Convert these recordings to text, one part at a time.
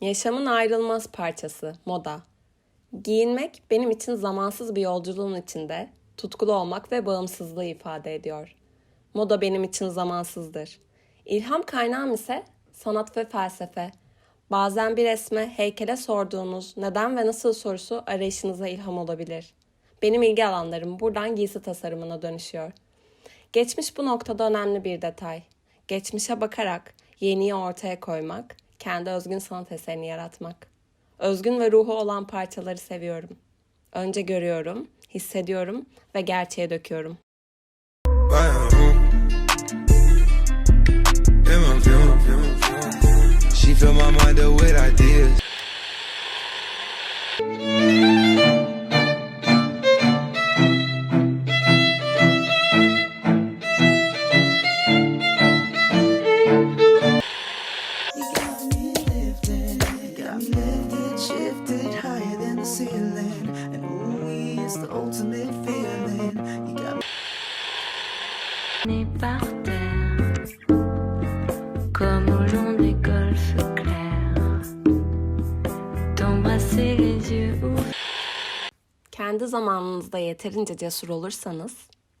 Yaşamın ayrılmaz parçası, moda. Giyinmek benim için zamansız bir yolculuğun içinde tutkulu olmak ve bağımsızlığı ifade ediyor. Moda benim için zamansızdır. İlham kaynağım ise sanat ve felsefe. Bazen bir resme, heykele sorduğunuz neden ve nasıl sorusu arayışınıza ilham olabilir. Benim ilgi alanlarım buradan giysi tasarımına dönüşüyor. Geçmiş bu noktada önemli bir detay. Geçmişe bakarak yeniyi ortaya koymak, kendi özgün sanat eserini yaratmak. Özgün ve ruhu olan parçaları seviyorum. Önce görüyorum, hissediyorum ve gerçeğe döküyorum. She. Shifted higher than the ceiling. And ooh, it's the ultimate feeling. You got me. Né par terre, comme au long des golfes clairs, t'embrasser les yeux ouverts. Kendi zamanınızda yeterince cesur olursanız,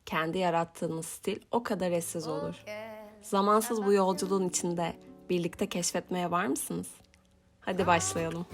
kendi yarattığınız stil o kadar eşsiz olur. Zamansız bu yolculuğun içinde birlikte keşfetmeye var mısınız? Hadi başlayalım.